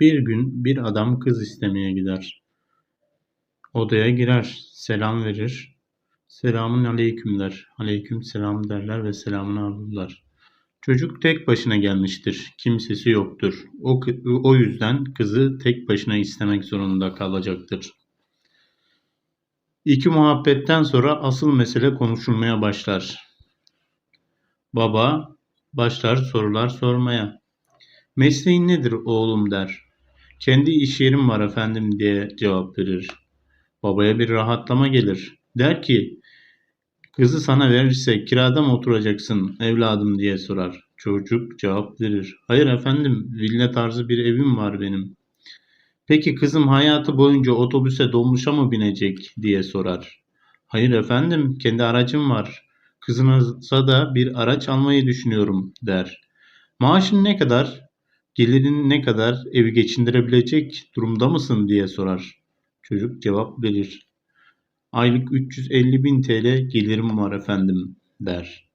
Bir gün bir adam kız istemeye gider. Odaya girer, selam verir. Selamun aleyküm der. Aleyküm selam derler ve selamını alırlar. Çocuk tek başına gelmiştir. Kimsesi yoktur. O, o yüzden kızı tek başına istemek zorunda kalacaktır. İki muhabbetten sonra asıl mesele konuşulmaya başlar. Baba başlar sorular sormaya. Mesleğin nedir oğlum der. Kendi iş yerim var efendim diye cevap verir. Babaya bir rahatlama gelir. Der ki kızı sana verirse kirada mı oturacaksın evladım diye sorar. Çocuk cevap verir. Hayır efendim villa tarzı bir evim var benim. Peki kızım hayatı boyunca otobüse dolmuşa mı binecek diye sorar. Hayır efendim kendi aracım var. Kızınıza da bir araç almayı düşünüyorum der. Maaşın ne kadar? Gelirin ne kadar? Evi geçindirebilecek durumda mısın diye sorar. Çocuk cevap verir. Aylık 350 bin TL gelirim var efendim der.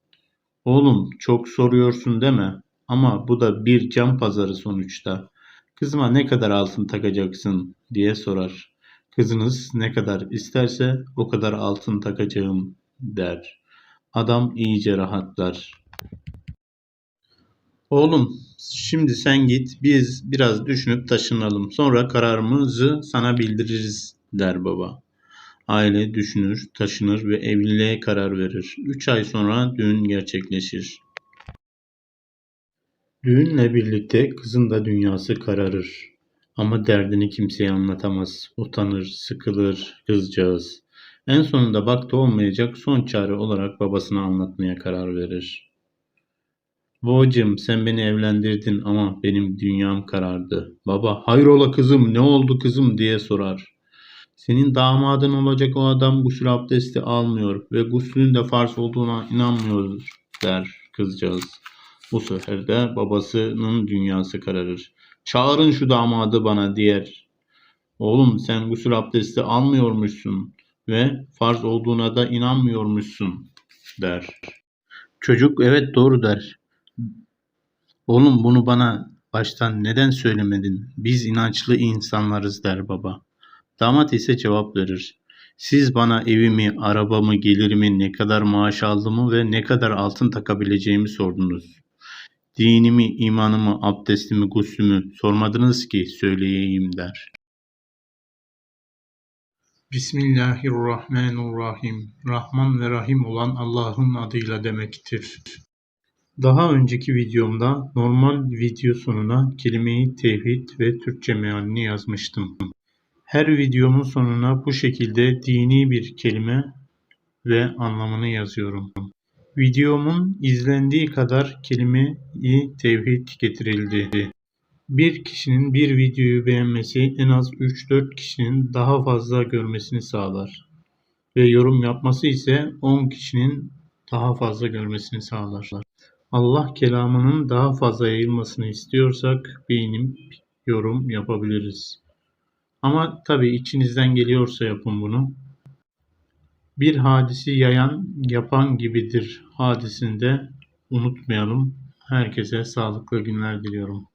Oğlum çok soruyorsun deme ama bu da bir can pazarı sonuçta. Kızıma ne kadar altın takacaksın diye sorar. Kızınız ne kadar isterse o kadar altın takacağım der. Adam iyice rahatlar. Oğlum, şimdi sen git, biz biraz düşünüp taşınalım. Sonra kararımızı sana bildiririz, der baba. Aile düşünür, taşınır ve evliliğe karar verir. Üç ay sonra düğün gerçekleşir. Düğünle birlikte kızın da dünyası kararır. Ama derdini kimseye anlatamaz. Utanır, sıkılır kızcağız. En sonunda baktı olmayacak son çare olarak babasına anlatmaya karar verir. Babacığım sen beni evlendirdin ama benim dünyam karardı. Baba hayrola kızım ne oldu kızım diye sorar. Senin damadın olacak o adam gusül abdesti almıyor ve guslün de farz olduğuna inanmıyor der kızcağız. Bu sefer de babasının dünyası kararır. Çağırın şu damadı bana diyer. Oğlum sen gusül abdesti almıyormuşsun ve farz olduğuna da inanmıyormuşsun der. Çocuk evet doğru der. Oğlum bunu bana baştan neden söylemedin? Biz inançlı insanlarız der baba. Damat ise cevap verir. Siz bana evimi, arabamı, gelirimi, ne kadar maaş aldığımı ve ne kadar altın takabileceğimi sordunuz. Dinimi, imanımı, abdestimi, guslümü sormadınız ki söyleyeyim der. Bismillahirrahmanirrahim. Rahman ve Rahim olan Allah'ın adıyla demektir. Daha önceki videomda normal video sonuna kelimeyi tevhid ve Türkçe mealini yazmıştım. Her videomun sonuna bu şekilde dini bir kelime ve anlamını yazıyorum. Videomun izlendiği kadar kelime-i tevhid getirildi. Bir kişinin bir videoyu beğenmesi en az 3-4 kişinin daha fazla görmesini sağlar. Ve yorum yapması ise 10 kişinin daha fazla görmesini sağlar. Allah kelamının daha fazla yayılmasını istiyorsak beğenip yorum yapabiliriz. Ama tabii içinizden geliyorsa yapın bunu. Bir hadisi yayan yapan gibidir hadisinde unutmayalım. Herkese sağlıklı günler diliyorum.